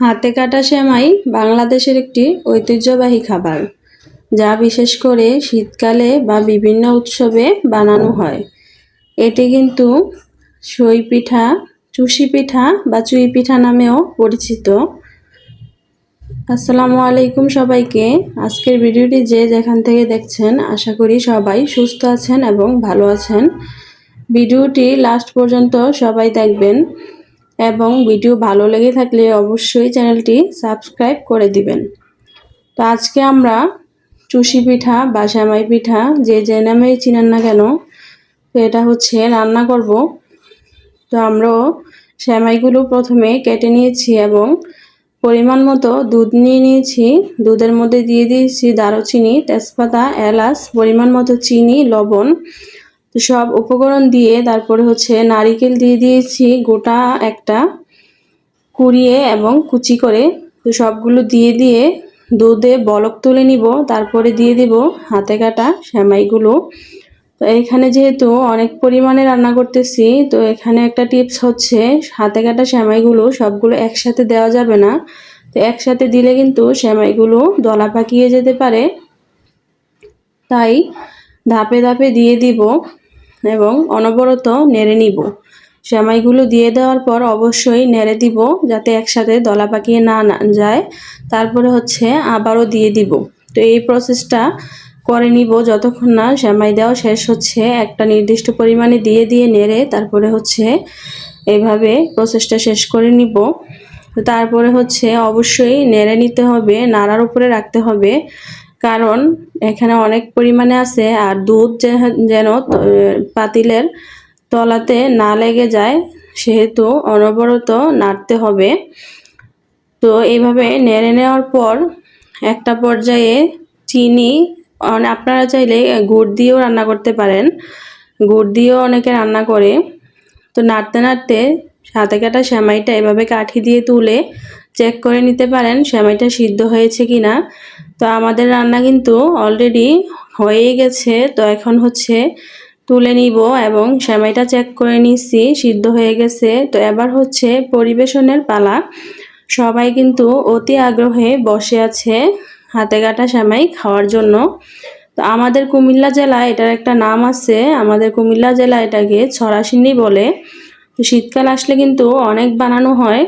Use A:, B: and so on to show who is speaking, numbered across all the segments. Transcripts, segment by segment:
A: হাতে কাটা সেমাই বাংলাদেশের একটি ঐতিহ্যবাহী খাবার, যা বিশেষ করে শীতকালে বা বিভিন্ন উৎসবে বানানো হয়। এটি কিন্তু সই পিঠা, চুষি পিঠা বা চুই পিঠা নামেও পরিচিত। আসসালামু আলাইকুম সবাইকে। আজকের ভিডিওটি যে যেখান থেকে দেখছেন, আশা করি সবাই সুস্থ আছেন এবং ভালো আছেন। ভিডিওটি লাস্ট পর্যন্ত সবাই দেখবেন। এবং ভিডিও ভালো লেগে থাকলে অবশ্যই চ্যানেলটি সাবস্ক্রাইব করে দিবেন। তো আজকে আমরা চুষি পিঠা বা শ্যামাই পিঠা যে যে নামেই চিনেন না কেন তো এটা হচ্ছে রান্না করব। তো আমরাও শ্যামাইগুলো প্রথমে কেটে নিয়েছি এবং পরিমাণ মতো দুধ নিয়ে নিয়েছি। দুধের মধ্যে দিয়ে দিয়েছি দারুচিনি, তেজপাতা, এলাচ, পরিমাণ মতো চিনি, লবণ তো সব উপকরণ দিয়ে তারপরে হচ্ছে নারিকেল দিয়ে দিয়েছি গোটা একটা কুড়িয়ে এবং কুচি করে। তো সবগুলো দিয়ে দিয়ে দুধে বলক তুলে নিব, তারপরে দিয়ে দিব হাতে কাটা সেমাইগুলো। তো এখানে যেহেতু অনেক পরিমাণে রান্না করতেছি, তো এখানে একটা টিপস হচ্ছে হাতে কাটা সেমাইগুলো সবগুলো একসাথে দেওয়া যাবে না। তো একসাথে দিলে কিন্তু সেমাইগুলো দলা পাকিয়ে যেতে পারে। তাই ধাপে ধাপে দিয়ে দিব এবং অনবরত নেড়ে নিব। সেমাইগুলো দিয়ে দেওয়ার পর অবশ্যই নেড়ে দিব যাতে একসাথে দলা পাকিয়ে না যায়। তারপরে হচ্ছে আবারও দিয়ে দিব। তো এই প্রসেসটা করে নিব যতক্ষণ না সেমাই দেওয়া শেষ হচ্ছে। একটা নির্দিষ্ট পরিমাণে দিয়ে দিয়ে নেড়ে তারপরে হচ্ছে এভাবে প্রসেসটা শেষ করে নিব। তারপরে হচ্ছে অবশ্যই নেড়ে নিতে হবে, নাড়ার উপরে রাখতে হবে। কারণ এখানে অনেক পরিমাণে আছে আর দুধ যেন পাতিলের তলাতে না লেগে যায়, সেহেতু অনবরত নাড়তে হবে। তো এইভাবে নেড়ে নেওয়ার পর একটা পর্যায়ে চিনি আপনারা চাইলে গুড় দিয়েও রান্না করতে পারেন। গুড় দিয়েও অনেকে রান্না করে। তো নাড়তে নাড়তে সাথে কাটা সেমাইটা এভাবে কাঠি দিয়ে তুলে চেক করে নিতে পারেন সেমাইটা সিদ্ধ হয়েছে কি না তো আমাদের রান্না কিন্তু অলরেডি হয়েই গেছে। তো এখন হচ্ছে তুলে নিব এবং সেমাইটা চেক করে নিচ্ছি, সিদ্ধ হয়ে গেছে। তো এবার হচ্ছে পরিবেশনের পালা। সবাই কিন্তু অতি আগ্রহে বসে আছে হাতে কাটা সেমাই খাওয়ার জন্য। তো আমাদের কুমিল্লা জেলা এটার একটা নাম আছে, আমাদের কুমিল্লা জেলা এটাকে ছড়াশিন্নি বলে। তো শীতকাল আসলে কিন্তু অনেক বানানো হয়।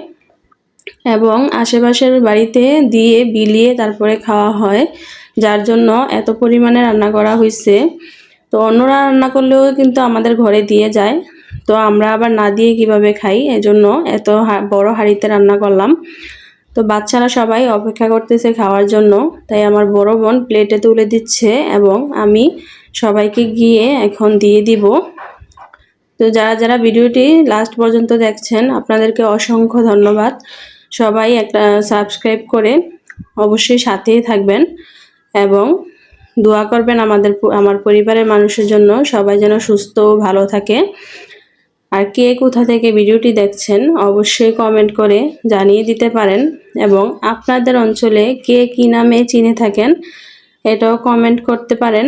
A: এবং আশেপাশের বাড়িতে দিয়ে, বিলিয়ে তারপরে খাওয়া হয়, যার জন্য এত পরিমাণে রান্না করা হয়েছে তো অন্যরা রান্না করলেও কিন্তু আমাদের ঘরে দিয়ে যায়। তো আমরা আবার না দিয়ে কীভাবে খাই? এজন্য এত বড় হাঁড়িতে রান্না করলাম। তো বাচ্চারা সবাই অপেক্ষা করতেছে খাওয়ার জন্য। তাই আমার বড় বোন প্লেটে তুলে দিচ্ছে এবং আমি সবাইকে গিয়ে এখন দিয়ে দিব। তো যারা যারা ভিডিওটি লাস্ট পর্যন্ত দেখছেন, আপনাদেরকে অসংখ্য ধন্যবাদ। সবাই একটা সাবস্ক্রাইব করে অবশ্যই সাথেই থাকবেন এবং দোয়া করবেন আমাদের আমার পরিবারের মানুষের জন্য সবাই যেন সুস্থ ও ভালো থাকে। আর কে কোথা থেকে ভিডিওটি দেখছেন অবশ্যই কমেন্ট করে জানিয়ে দিতে পারেন এবং আপনাদের অঞ্চলে কে কী নামে চিনে থাকেন এটাও কমেন্ট করতে পারেন।